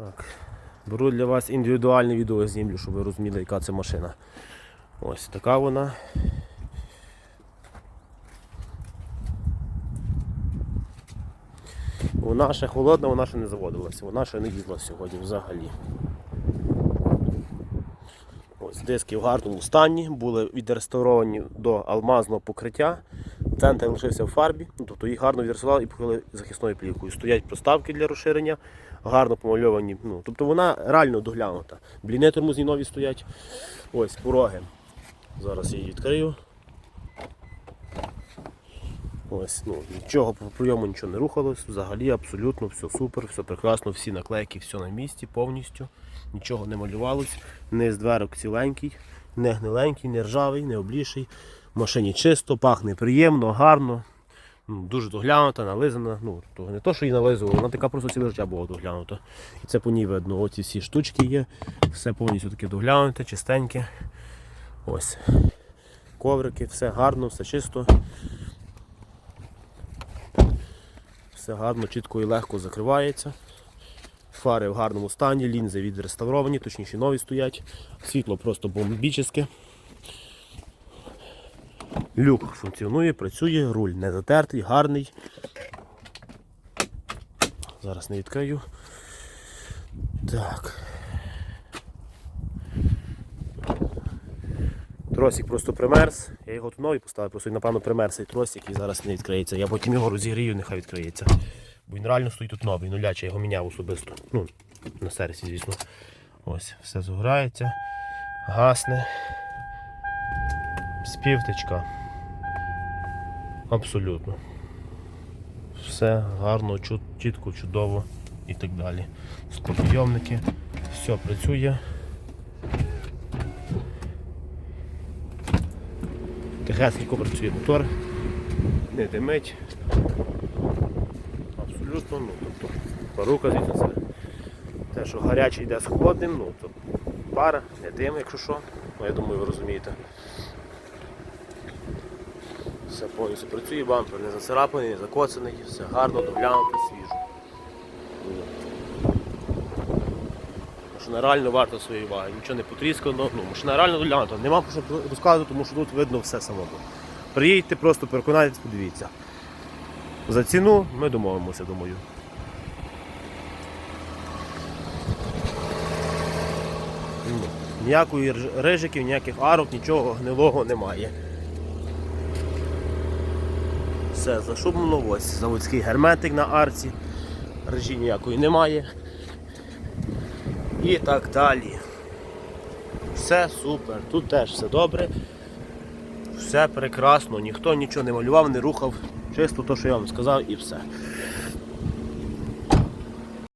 Так. Беру для вас індивідуальне відео знімлю, щоб ви розуміли, яка це машина. Ось така вона. Вона ще холодна, вона ще не заводилася, вона ще не їздила сьогодні взагалі. Ось диски в гарному стані, були відреставровані до алмазного покриття. Центр лишився в фарбі, ну, тобто їх гарно відреставрували і покрили захисною плівкою. Стоять проставки для розширення, гарно помальовані. Ну, тобто вона реально доглянута. Бліни тормозні нові стоять. Ось пороги. Зараз я її відкрию. Ось, ну, нічого по прийому нічого не рухалось, взагалі абсолютно все супер, все прекрасно, всі наклейки, все на місці повністю. Нічого не малювалось, низ дверок ціленький, не гниленький, не ржавий, не обліший. В машині чисто, пахне приємно, гарно, ну, дуже доглянута, нализана. Ну, то не то, що її нализували, вона така просто ціле життя була доглянута. І це по ній видно. Оці всі штучки є, все повністю таке доглянуте, чистеньке. Ось. Коврики, все гарно, все чисто. Все гарно, чітко і легко закривається. Фари в гарному стані, лінзи відреставровані, точніше нові стоять. Світло просто бомбічне. Люк функціонує, працює, руль не затертий, гарний. Зараз не відкрию. Так. Тросик просто примерз. Я його тут новий поставив, просто напевно, примерз тросик і зараз не відкриється. Я потім його розігрію, нехай відкриється. Бо він реально стоїть тут новий, нулячий, я його міняв особисто. Ну, на сервісі, звісно. Ось, все згорається, гасне. Співтичка. Абсолютно. Все гарно, чітко, чудово і так далі. Склопідйомники, все працює. Тихесенько працює мотор, не димить. Абсолютно, ну, тобто парука звідси це. Те, що гарячий йде з холодним, ну, то пара, не дим, якщо що. Ну, я думаю, ви розумієте. Все повністю працює, бампер не зацарапаний, не закоцаний, все гарно, доглянуто, свіжо. Машина реально варта своєї уваги, нічого не потріскано, ну, машина реально доглянута. Нема що розказувати, тому що тут видно все самому. Приїдьте, просто переконайтесь, подивіться. За ціну ми домовимося, думаю. Ніякої рижиків, ніяких арок, нічого гнилого немає. Все зашумлено, ось заводський герметик на арці, режі ніякої немає. І так далі. Все супер, тут теж все добре. Все прекрасно, ніхто нічого не малював, не рухав. Чисто те, що я вам сказав і все.